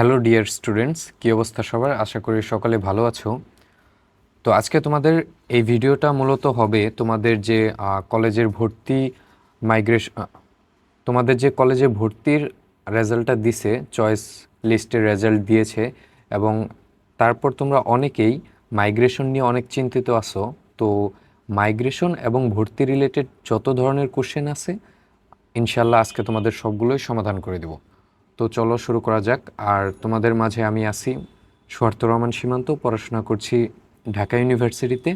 Hello dear students, কী অবস্থা সবার? আশা করি সকালে ভালো আছো। তো আজকে তোমাদের এই ভিডিওটা মূলত হবে তোমাদের যে কলেজের ভর্তি মাইগ্রেশন তোমাদের যে কলেজে ভর্তির রেজাল্টটা দিছে, চয়েস লিস্টের রেজাল্ট দিয়েছে এবং তারপর তোমরা অনেকেই মাইগ্রেশন নিয়ে অনেক চিন্তিত আছো। তো মাইগ্রেশন এবং ভর্তি রিলেটেড যত ধরনের কোশ্চেন আছে ইনশাল্লাহ আজকে তোমাদের সবগুলোই সমাধান করে দেব। তো চলো শুরু করা যাক। আর তোমাদের মাঝে আমি আছি সোহার্ত রহমান সীমান্ত। পড়াশোনা করছি ঢাকা ইউনিভার্সিটিতে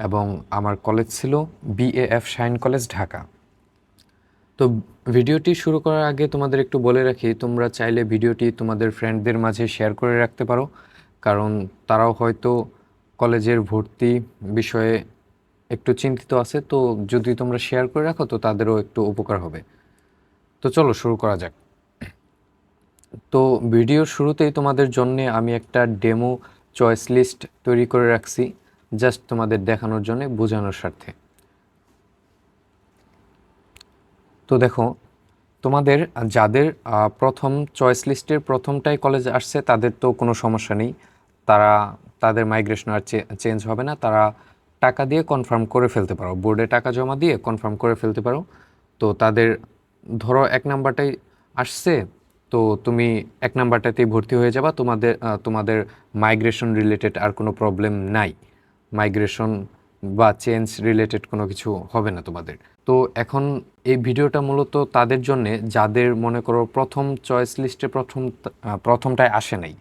এবং আমার কলেজ ছিল বিএএফ শাইন কলেজ ঢাকা। তো ভিডিওটি শুরু করার আগে তোমাদের একটু বলে রাখি, তোমরা চাইলে ভিডিওটি তোমাদের ফ্রেন্ডদের মাঝে শেয়ার করে রাখতে পারো। কারণ তারাও হয়তো কলেজের ভর্তি বিষয়ে একটু চিন্তিত আছে, তো যদি তোমরা শেয়ার করে রাখো তো তাদেরও একটু উপকার হবে। তো চলো শুরু করা যাক। তো ভিডিওর শুরুতেই তোমাদের জন্য আমি একটা ডেমো চয়েস লিস্ট তৈরি করে রাখছি জাস্ট তোমাদের দেখানোর জন্য, বোঝানোর স্বার্থে। তো দেখো, তোমাদের, যাদের প্রথম চয়েস লিস্টের প্রথমটাই কলেজ আসছে, তাদের তো কোনো সমস্যা নেই। তারা, তাদের মাইগ্রেশন আর চেঞ্জ হবে না। তারা টাকা দিয়ে কনফার্ম করে ফেলতে পারো। বোর্ডে টাকা জমা দিয়ে কনফার্ম করে ফেলতে পারো। তো তাদের, ধরো এক নাম্বারটাই আসছে তো তুমি এক নাম্বারটাতেই ভর্তি হয়ে যাবা। তোমাদের তোমাদের মাইগ্রেশন রিলেটেড আর কোনো প্রবলেম নাই। মাইগ্রেশন বা চেঞ্জ রিলেটেড কোনো কিছু হবে না তোমাদের। তো এখন এই ভিডিওটা মূলত তাদের জন্য, যাদের মনে করো প্রথম চয়েস লিস্টে প্রথম প্রথমটায় আসে নাই।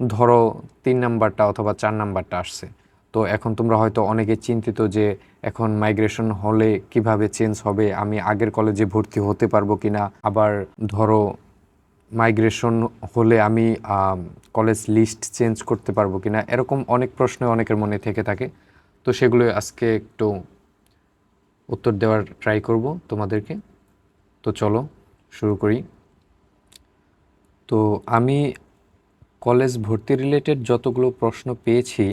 ধরো তিন নাম্বারটা অথবা চার নাম্বারটা আসছে। তো এখন তোমরা হয়তো অনেকে চিন্তিত যে এখন মাইগ্রেশন হলে কীভাবে চেঞ্জ হবে, আমি আগের কলেজে ভর্তি হতে পারব কিনা। আবার ধরো মাইগ্রেশন হলে আমি কলেজ লিস্ট চেঞ্জ করতে পারব কিনা, এরকম অনেক প্রশ্ন অনেকের মনে থেকে থাকে। তো সেগুলো আজকে একটু উত্তর দেওয়ার ট্রাই করব তোমাদেরকে। তো চলো, শুরু করি। তো আমি কলেজ ভর্তি রিলেটেড যতগুলো প্রশ্ন পেয়েছি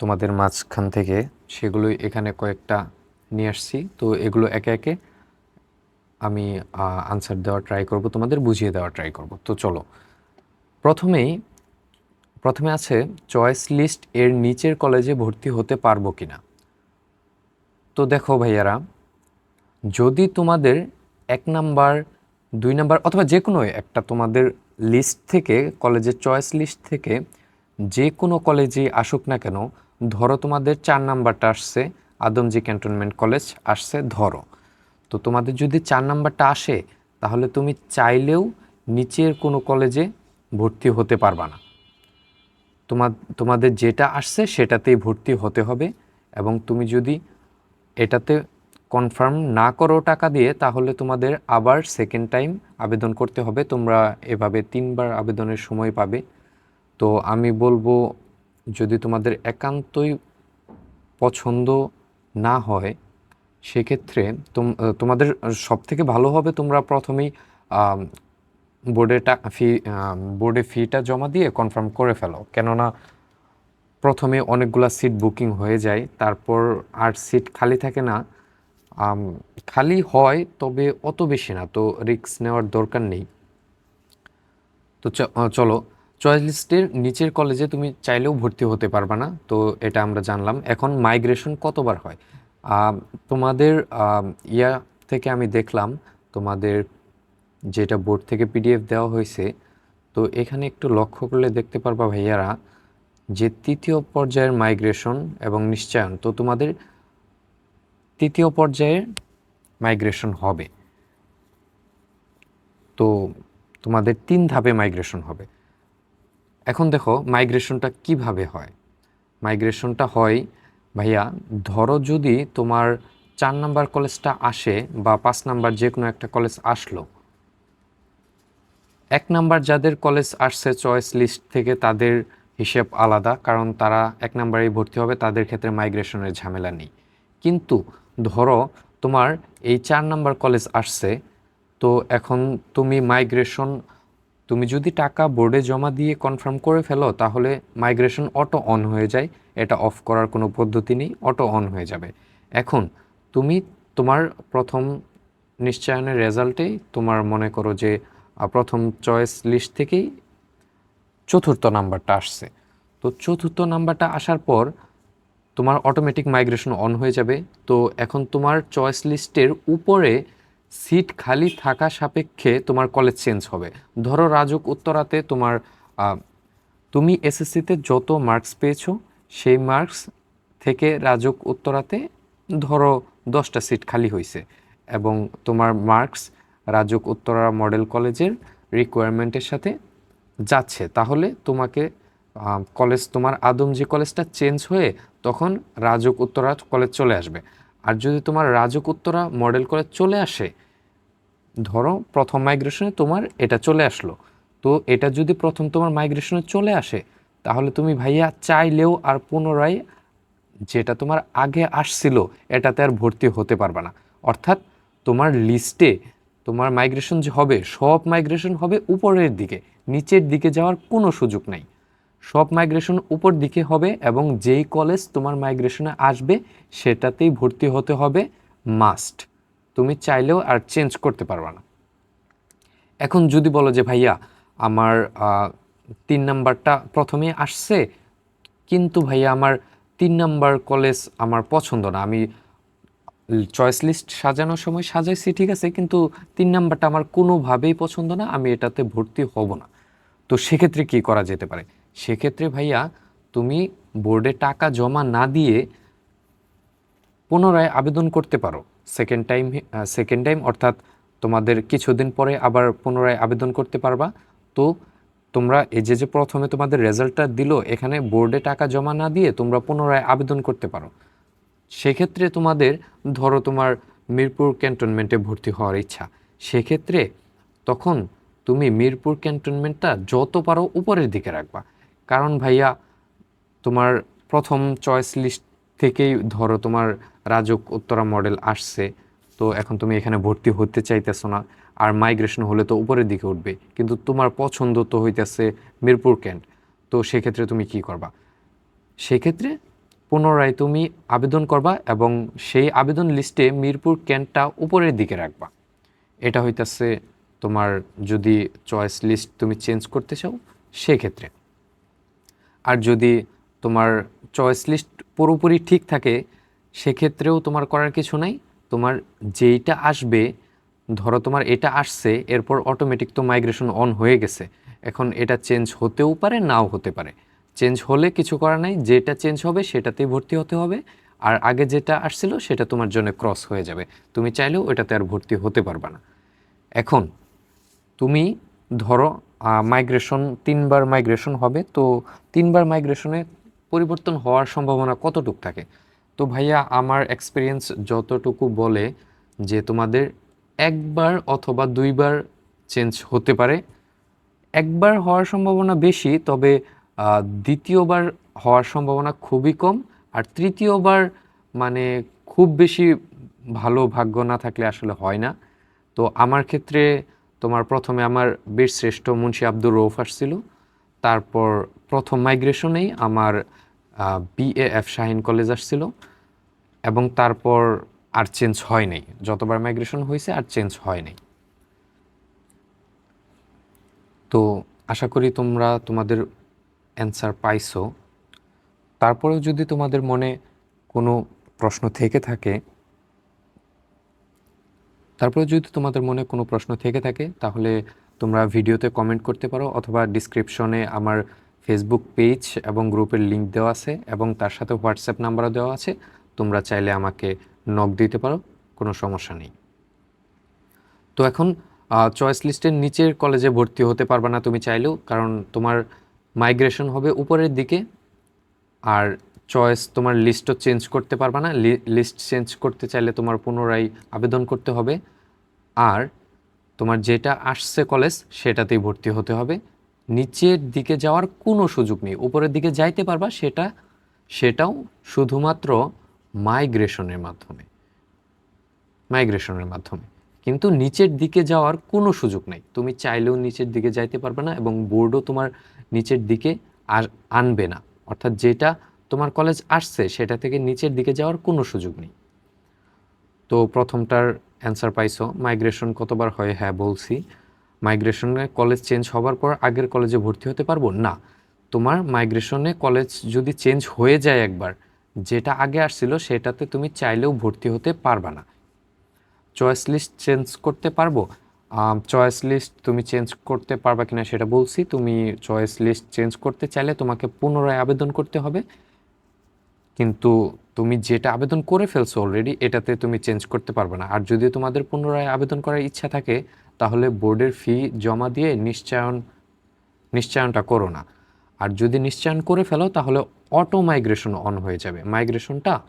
তোমাদের মাঝখান থেকে, সেগুলোই এখানে কয়েকটা নিয়ে আসছি। তো এগুলো একে একে আমি আনসার দেওয়ার ট্রাই করব, তোমাদের বুঝিয়ে দেওয়ার ট্রাই করব। তো চলো। প্রথমেই, প্রথমে আছে চয়েস লিস্ট এর নিচের কলেজে ভর্তি হতে পারব কিনা? তো দেখো ভাইয়ারা, যদি তোমাদের এক নাম্বার, দুই নাম্বার অথবা যে কোনো একটা তোমাদের লিস্ট থেকে কলেজের চয়েস লিস্ট থেকে যে কোনো কলেজে আসুক না কেন, ধরো তোমাদের চার নাম্বারটা আসছে, আদমজি ক্যান্টনমেন্ট কলেজ আসছে, ধরো। তো তোমাদের যদি চার নাম্বারটা আসে, তাহলে তুমি চাইলেও নিচের কোনো কলেজে ভর্তি হতে পারবা না। তোমার তোমাদের যেটা আসছে সেটাতেই ভর্তি হতে হবে এবং তুমি যদি এটাতে কনফার্ম না করো টাকা দিয়ে, তাহলে তোমাদের আবার সেকেন্ড টাইম আবেদন করতে হবে। তোমরা এভাবে তিনবার আবেদনের সময় পাবে। তো আমি বলব, যদি তোমাদের একান্তই পছন্দ না হয় সেক্ষেত্রে তোম তোমাদের সব থেকে ভালো হবে তোমরা প্রথমেই বোর্ডে ফি বোর্ডে ফিটা জমা দিয়ে কনফার্ম করে ফেলো। কেননা প্রথমে অনেকগুলা সিট বুকিং হয়ে যায়, তারপর আর সিট খালি থাকে না। খালি হয় তবে অত বেশি না, তো রিস্ক নেওয়ার দরকার নেই। তো চলো, চয়েস লিস্টের নিচের কলেজে তুমি চাইলেও ভর্তি হতে পারবা না, তো এটা আমরা জানলাম। এখন মাইগ্রেশন কতবার হয়? তোমাদের ইয়া থেকে আমি দেখলাম, তোমাদের যেটা বোর্ড থেকে পিডিএফ দেওয়া হয়েছে, তো এখানে একটু লক্ষ্য করলে দেখতে পারবা ভাইয়ারা যে তৃতীয় পর্যায়ের মাইগ্রেশন এবং নিশ্চয়ন, তো তোমাদের তৃতীয় পর্যায়ে মাইগ্রেশন হবে। তো তোমাদের তিন ধাপে মাইগ্রেশন হবে। এখন দেখো, মাইগ্রেশনটা কীভাবে হয়? মাইগ্রেশনটা হয় ভাইয়া, ধরো যদি তোমার চার নাম্বার কলেজটা আসে বা পাঁচ নাম্বার যে কোনো একটা কলেজ আসলো, এক নাম্বার যাদের কলেজ আসছে চয়েস লিস্ট থেকে তাদের হিসেব আলাদা, কারণ তারা এক নাম্বারেই ভর্তি হবে, তাদের ক্ষেত্রে মাইগ্রেশনের ঝামেলা নেই। কিন্তু ধরো তোমার এই চার নাম্বার কলেজ আসছে, তো এখন তুমি মাইগ্রেশন তুমি যদি টাকা বোর্ডে জমা দিয়ে কনফার্ম করে ফেলো, তাহলে মাইগ্রেশন অটো অন হয়ে যায়। এটা অফ করার কোনো পদ্ধতি নেই অটো অন হয়ে যাবে। এখন তুমি তোমার প্রথম নিশ্চয়নের রেজাল্টেই তোমার মনে করো যে প্রথম চয়েস লিস্ট থেকেই চতুর্থ নাম্বারটা আসছে। তো চতুর্থ নাম্বারটা আসার পর তোমার অটোমেটিক মাইগ্রেশন অন হয়ে যাবে। তো এখন তোমার চয়েস লিস্টের উপরে সিট খালি থাকা সাপেক্ষে তোমার কলেজ চেঞ্জ হবে। ধরো রাজুক উত্তরাতে তোমার তুমি এসএসসিতে যত মার্কস পেয়েছ, সেই মার্কস থেকে রাজুক উত্তরাতে ধরো দশটা সিট খালি হয়েছে এবং তোমার মার্কস রাজুক উত্তরা মডেল কলেজের রিকোয়ারমেন্টের সাথে যাচ্ছে। তাহলে তোমাকে কলেজ তোমার আদম যে কলেজটা চেঞ্জ হয়ে তখন রাজুক উত্তরা কলেজ চলে আসবে। আর যদি তোমার রাজুক উত্তরা মডেল করে চলে আসে, ধরো প্রথম মাইগ্রেশনে তোমার এটা চলে আসলো। তো এটা যদি প্রথম তোমার মাইগ্রেশনে চলে আসে, তাহলে তুমি ভাইয়া চাইলেও আর পুনরায় যেটা তোমার আগে আসছিল, এটাতে আর ভর্তি হতে পারবে না। অর্থাৎ তোমার লিস্টে তোমার মাইগ্রেশন যে হবে, সব মাইগ্রেশন হবে উপরের দিকে, নিচের দিকে যাওয়ার কোনো সুযোগ নাই। সব মাইগ্রেশন উপর দিকে হবে এবং যেই কলেজ তোমার মাইগ্রেশনে আসবে, সেটাতেই ভর্তি হতে হবে মাস্ট তুমি চাইলেও আর চেঞ্জ করতে পারবে না। এখন যদি বলো যে, ভাইয়া, আমার তিন নাম্বারটা প্রথমে আসছে, কিন্তু ভাইয়া আমার তিন নাম্বার কলেজ আমার পছন্দ না। আমি চয়েস লিস্ট সাজানোর সময় সাজাইছি, ঠিক আছে, কিন্তু তিন নাম্বারটা আমার কোনোভাবেই পছন্দ না, আমি এটাতে ভর্তি হব না। তো সেক্ষেত্রে কি করা যেতে পারে? সেক্ষেত্রে ভাইয়া তুমি বোর্ডে টাকা জমা না দিয়ে পুনরায় আবেদন করতে পারো। সেকেন্ড টাইম সেকেন্ড টাইম অর্থাৎ তোমাদের কিছুদিন পরে আবার পুনরায় আবেদন করতে পারবা। তো তোমরা এই যে যে প্রথমে তোমাদের রেজাল্টটা দিল, এখানে বোর্ডে টাকা জমা না দিয়ে তোমরা পুনরায় আবেদন করতে পারো। সেক্ষেত্রে তোমাদের, ধরো তোমার মিরপুর ক্যান্টনমেন্টে ভর্তি হওয়ার ইচ্ছা। সেক্ষেত্রে তখন তুমি মিরপুর ক্যান্টনমেন্টটা যত পারো উপরের দিকে রাখবা। কারণ ভাইয়া, তোমার প্রথম চয়েস লিস্ট থেকেই ধরো তোমার রাজক উত্তরা মডেল আসছে, তো এখন তুমি এখানে ভর্তি হতে চাইতেছো না। আর মাইগ্রেশন হলে তো উপরের দিকে উঠবে, কিন্তু তোমার পছন্দ তো হইতেছে মিরপুর ক্যান্ট তো সেক্ষেত্রে তুমি কি করবা? সেক্ষেত্রে পুনরায় তুমি আবেদন করবা এবং সেই আবেদন লিস্টে মিরপুর ক্যান্টটা উপরের দিকে রাখবা। এটা হইতেছে তোমার যদি চয়েস লিস্ট তুমি চেঞ্জ করতে চাও, সেক্ষেত্রে। আর যদি তোমার চয়েস লিস্ট পুরোপুরি ঠিক থাকে, সেক্ষেত্রেও তোমার করার কিছু নাই। তোমার যেইটা আসবে, ধরো তোমার এটা আসছে, এরপর অটোমেটিক তো মাইগ্রেশন অন হয়ে গেছে। এখন এটা চেঞ্জ হতেও পারে, নাও হতে পারে। চেঞ্জ হলে কিছু করার নাই, যেটা চেঞ্জ হবে সেটাতেই ভর্তি হতে হবে। আর আগে যেটা আসছিল, সেটা তোমার জন্য ক্রস হয়ে যাবে। তুমি চাইলেও ওইটাতে আর ভর্তি হতে পারবা না। এখন, তুমি ধরো মাইগ্রেশন তিনবার মাইগ্রেশন হবে। তো তিনবার মাইগ্রেশনে পরিবর্তন হওয়ার সম্ভাবনা কতটুক থাকে? তো ভাইয়া, আমার এক্সপিরিয়েন্স যতটুকু বলে যে তোমাদের একবার অথবা দুইবার চেঞ্জ হতে পারে। একবার হওয়ার সম্ভাবনা বেশি, তবে দ্বিতীয়বার হওয়ার সম্ভাবনা খুবই কম। আর তৃতীয়বার মানে খুব বেশি ভালো ভাগ্য না থাকলে আসলে হয় না। তো আমার ক্ষেত্রে তোমার প্রথমে আমার বীরশ্রেষ্ঠ মুন্সি আব্দুর রৌফ আসছিল। তারপর প্রথম মাইগ্রেশনেই আমার বিএএফ শাহিন কলেজ আসছিল এবং তারপর আর চেঞ্জ হয় নাই। যতবার মাইগ্রেশন হয়েছে আর চেঞ্জ হয় নাই। তো আশা করি তোমরা তোমাদের অ্যান্সার পাইছো। তারপরেও যদি তোমাদের মনে কোনো প্রশ্ন থেকে থাকে তারপরে যদি তোমাদের মনে কোনো প্রশ্ন থেকে থাকে, তাহলে তোমরা ভিডিওতে কমেন্ট করতে পারো অথবা ডিসক্রিপশনে আমার ফেসবুক পেজ এবং গ্রুপের লিঙ্ক দেওয়া আছে এবং তার সাথে হোয়াটসঅ্যাপ নাম্বারও দেওয়া আছে। তোমরা চাইলে আমাকে নক দিতে পারো, কোনো সমস্যা নেই। তো এখন চয়েস লিস্টের নিচের কলেজে ভর্তি হতে পারবে না তুমি চাইলেও, কারণ তোমার মাইগ্রেশন হবে উপরের দিকে আর চয়েস তোমার লিস্টও চেঞ্জ করতে পারবে না। লিস্ট চেঞ্জ করতে চাইলে তোমার পুনরায় আবেদন করতে হবে। আর তোমার যেটা আসছে কলেজ, সেটাতেই ভর্তি হতে হবে। নিচের দিকে যাওয়ার কোনো সুযোগ নেই। উপরের দিকে যাইতে পারবা, সেটা, সেটাও শুধুমাত্র মাইগ্রেশনের মাধ্যমে। মাইগ্রেশনের মাধ্যমে। কিন্তু নিচের দিকে যাওয়ার কোনো সুযোগ নেই। তুমি চাইলেও নিচের দিকে যাইতে পারবে না এবং বোর্ডও তোমার নিচের দিকে আর আনবে না। অর্থাৎ যেটা তোমার কলেজ আসছে, সেটা থেকে নিচের দিকে যাওয়ার কোনো সুযোগ নেই। তো প্রথমটার অ্যান্সার পাইছো। মাইগ্রেশন কতবার হয়? হ্যাঁ বলছি। মাইগ্রেশনে কলেজ চেঞ্জ হবার পর আগের কলেজে ভর্তি হতে পারব? না। তোমার মাইগ্রেশনে কলেজ যদি চেঞ্জ হয়ে যায় একবার, যেটা আগে আসছিল সেটাতে তুমি চাইলেও ভর্তি হতে পারবা না। চয়েস লিস্ট চেঞ্জ করতে পারব? চয়েস লিস্ট তুমি চেঞ্জ করতে পারবা কিনা সেটা বলছি। তুমি চয়েস লিস্ট চেঞ্জ করতে চাইলে তোমাকে পুনরায় আবেদন করতে হবে। কিন্তু তুমি যেটা আবেদন করে ফেলছো অলরেডি এটাতে তুমি চেঞ্জ করতে পারবে না। আর যদি তোমাদের পুনরায় আবেদন করার ইচ্ছা থাকে, তাহলে বোর্ডের ফি জমা দিয়ে নিশ্চয়ন, নিশ্চয়নটা করো না। আর যদি নিশ্চয়ন করে ফেলো, তাহলে অটো মাইগ্রেশন অন হয়ে যাবে। মাইগ্রেশনটা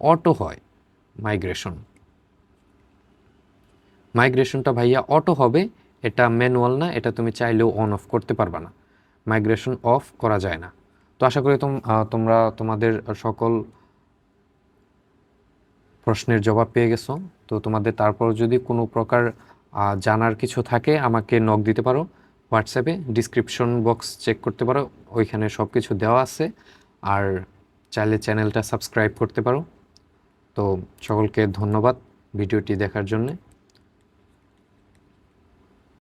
অটো হয়। মাইগ্রেশন মাইগ্রেশনটা ভাইয়া অটো হবে, এটা ম্যানুয়াল না, এটা তুমি চাইলেও অন অফ করতে পারবে না। মাইগ্রেশন অফ করা যায় না। তো আশা করি তোম- তোমরা, তোমাদের সকল প্রশ্নের জবাব পেয়ে গেছো। তো তোমাদের তারপর যদি কোনো প্রকার জানার কিছু থাকে, আমাকে নক দিতে পারো। হোয়াটসঅ্যাপে ডিসক্রিপশন বক্স চেক করতে পারো। ওইখানে সব কিছু দেওয়া আছে। আর চাইলে চ্যানেলটা সাবস্ক্রাইব করতে পারো। তো সকলকে ধন্যবাদ ভিডিওটি দেখার জন্যে।